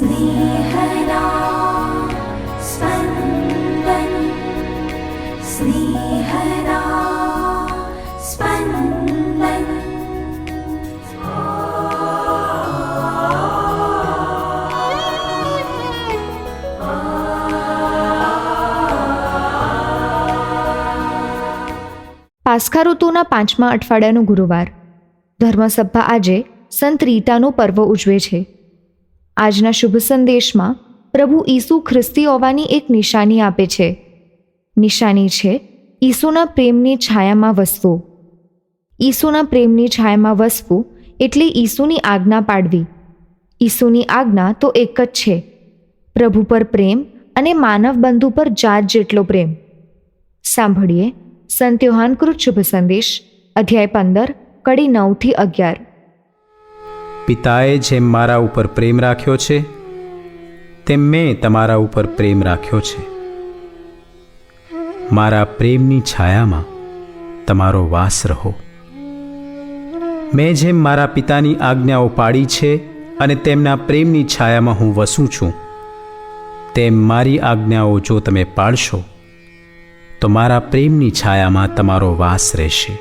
स्नेहदा स्पन्दन् स्नेहदा स्पन्दन् પાસ્ખા ઋતુના પાંચમા અઠવાડિયાનો ગુરુવાર ધર્મસભા આજે સંત રીટાનો પર્વ ઉજવે છે આજના શુભ સંદેશમાં પ્રભુ ઈસુ ખ્રિસ્તી હોવાની એક નિશાની આપે છે. નિશાની છે ઈસુના પ્રેમની છાયામાં વસવું. ઈસુના પ્રેમની છાયામાં વસવું એટલે ઈસુની આજ્ઞા પાડવી. ઈસુની આજ્ઞા તો એક જ છે. પ્રભુ પર પ્રેમ અને માનવ બંધુ પર જાત જેટલો પ્રેમ. સાંભળીએ સંત યોહાનકૃત શુભ સંદેશ, અધ્યાય પંદર, કડી નવથી અગિયાર. પિતાએ જેમ મારા ઉપર પ્રેમ રાખ્યો છે, તેમ મેં તમારા ઉપર પ્રેમ રાખ્યો છે. મારા પ્રેમની છાયામાં તમારો વાસ રહો. મેં જેમ મારા પિતાની આજ્ઞાઓ પાડી છે અને તેમના પ્રેમની છાયામાં હું વસું છું, તેમ મારી આજ્ઞાઓ જો તમે પાળશો, તો મારા પ્રેમની છાયામાં તમારો વાસ રહેશે.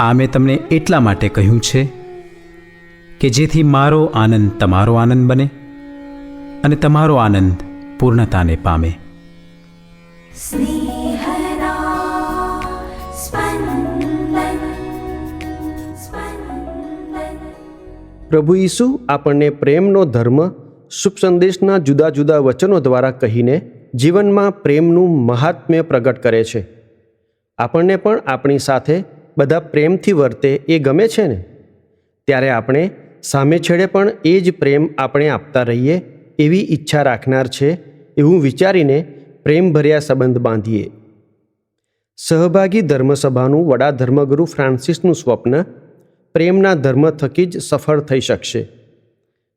આ મેં તમને એટલા માટે કહ્યું છે કે જેથી મારો આનંદ તમારો આનંદ બને અને તમારો આનંદ પૂર્ણતાને પામે. પ્રભુ ઈસુ આપણને પ્રેમનો ધર્મ શુભ સંદેશના જુદા જુદા વચનો દ્વારા કહીને જીવનમાં પ્રેમનું મહાત્મ્ય પ્રગટ કરે છે. આપણને પણ આપણી સાથે બધા પ્રેમથી વર્તે એ ગમે છે ને? ત્યારે આપણે સામે છેડે પણ એ જ પ્રેમ આપણે આપતા રહીએ એવી ઈચ્છા રાખનાર છે એવું વિચારીને પ્રેમભર્યા સંબંધ બાંધીએ. સહભાગી ધર્મસભાનું વડા ધર્મગુરુ ફ્રાન્સિસનું સ્વપ્ન, પ્રેમના ધર્મ થકી જ સફળ થઈ શકશે.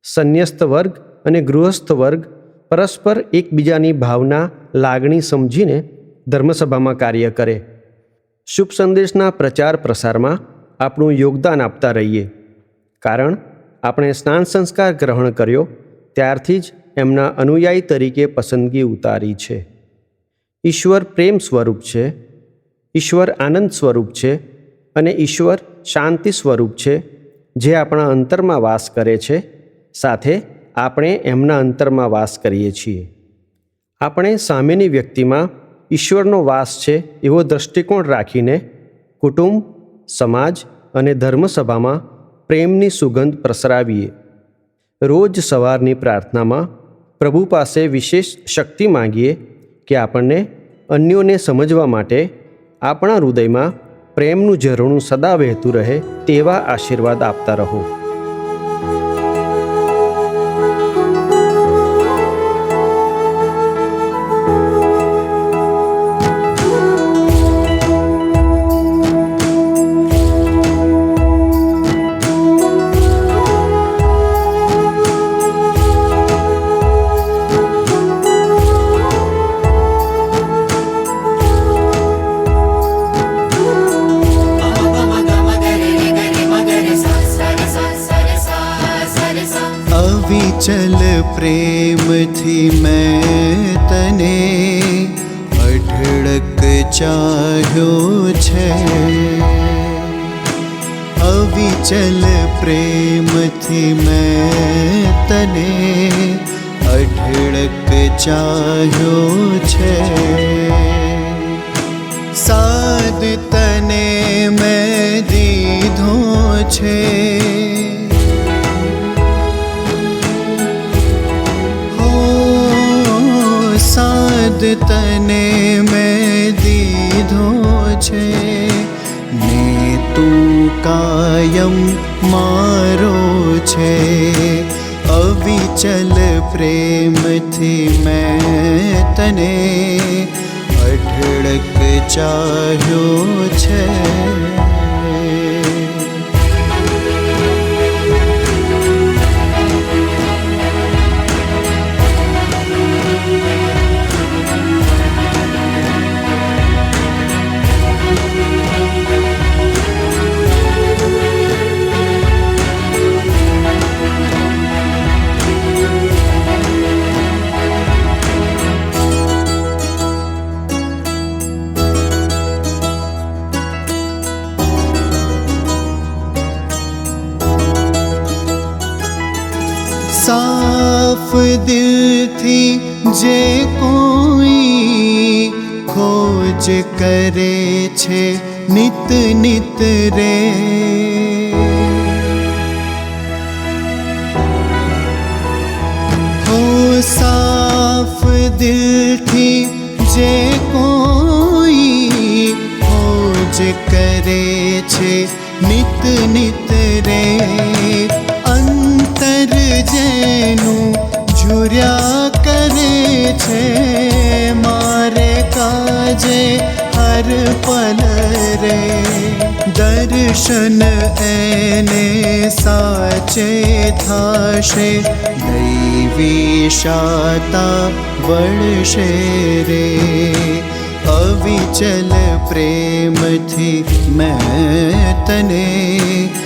સંન્યસ્ત વર્ગ અને ગૃહસ્થ વર્ગ પરસ્પર એકબીજાની ભાવના, લાગણી સમજીને ધર્મસભામાં કાર્ય કરે. શુભ સંદેશના પ્રચાર પ્રસારમાં આપણું યોગદાન આપતા રહીએ. કારણ આપણે સ્નાન સંસ્કાર ગ્રહણ કર્યો, ત્યારથી જ એમના અનુયાયી તરીકે પસંદગી ઉતારી છે. ઈશ્વર પ્રેમ સ્વરૂપ છે, ઈશ્વર આનંદ સ્વરૂપ છે અને ઈશ્વર શાંતિ સ્વરૂપ છે, જે આપણા અંતરમાં વાસ કરે છે, સાથે આપણે એમના અંતરમાં વાસ કરીએ છીએ. આપણે સામેની વ્યક્તિમાં ઈશ્વરનો વાસ છે એવો દૃષ્ટિકોણ રાખીને કુટુંબ, સમાજ અને ધર્મસભામાં પ્રેમની સુગંધ પ્રસરાવીએ. રોજ સવારની પ્રાર્થનામાં પ્રભુ પાસે વિશેષ શક્તિ માંગીએ કે આપણને અન્યોને સમજવા માટે આપણા હૃદયમાં પ્રેમનું ઝરણું સદા વહેતું રહે તેવા આશીર્વાદ આપતા રહો. પ્રેમથી મેં તને અઢળક ચાહ્યો છે અવિચલ પ્રેમથી મેં તને અઢળક ચાહ્યો છે સાદ તને મેં દીધો છે સાદ તને મેં દીધો છે ને તું કાયમ મારો છે અવિચલ પ્રેમથી મેં તને અઢળક ચાહ્યો છે સાફ દિલથી જે કોઈ ખોજ કરે છે નિત નિત રે હો સાફ દિલથી જે કોઈ ખોજ કરે છે નિત નિત રે જેનું ઝુર્યા કરે છે મારે કાજે હર પલ રે દર્શન એને સાચે થાશે દૈવી શાતા વળશે રે અવિચલ પ્રેમથી મેં તને અઢળક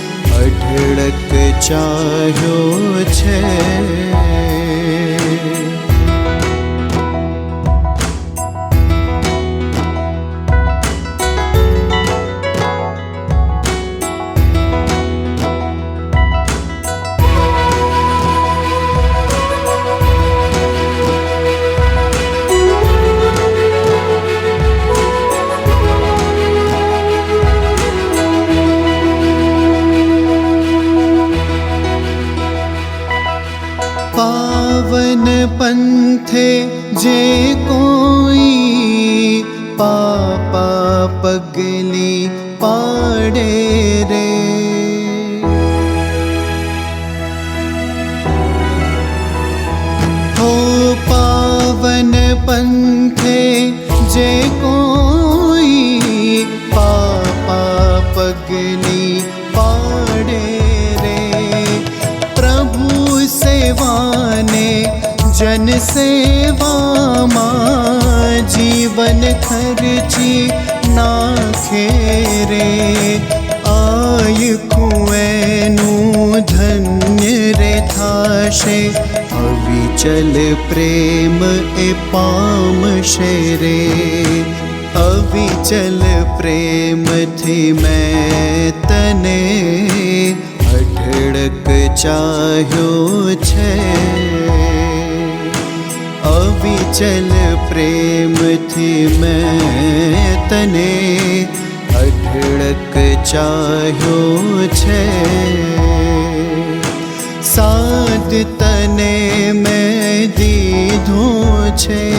ચાહ્યો છે. पावन पन्थे जे कोई पापा पगली पाडे रे। हो पावन पन्थे जे कोई पापा पगली सेवाने जन सेवा मा जीवन खर्ची ना आय कुनू धन्य रे थाशे अविचल प्रेम ए पाम शेरे। अविचल प्रेम थी मैं तने अठड़क अठो છે. અવિચલ પ્રેમથી મેં તને અઢળક ચાહ્યો છે. સાદ તને મેં દીધો છે.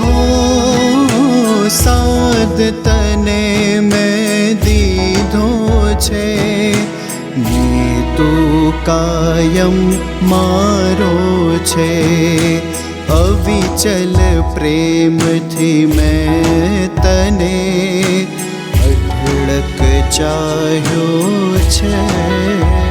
હો કાયમ મારો છે. અવિચલ પ્રેમથી મેં તને અઢળક ચાહ્યો છે.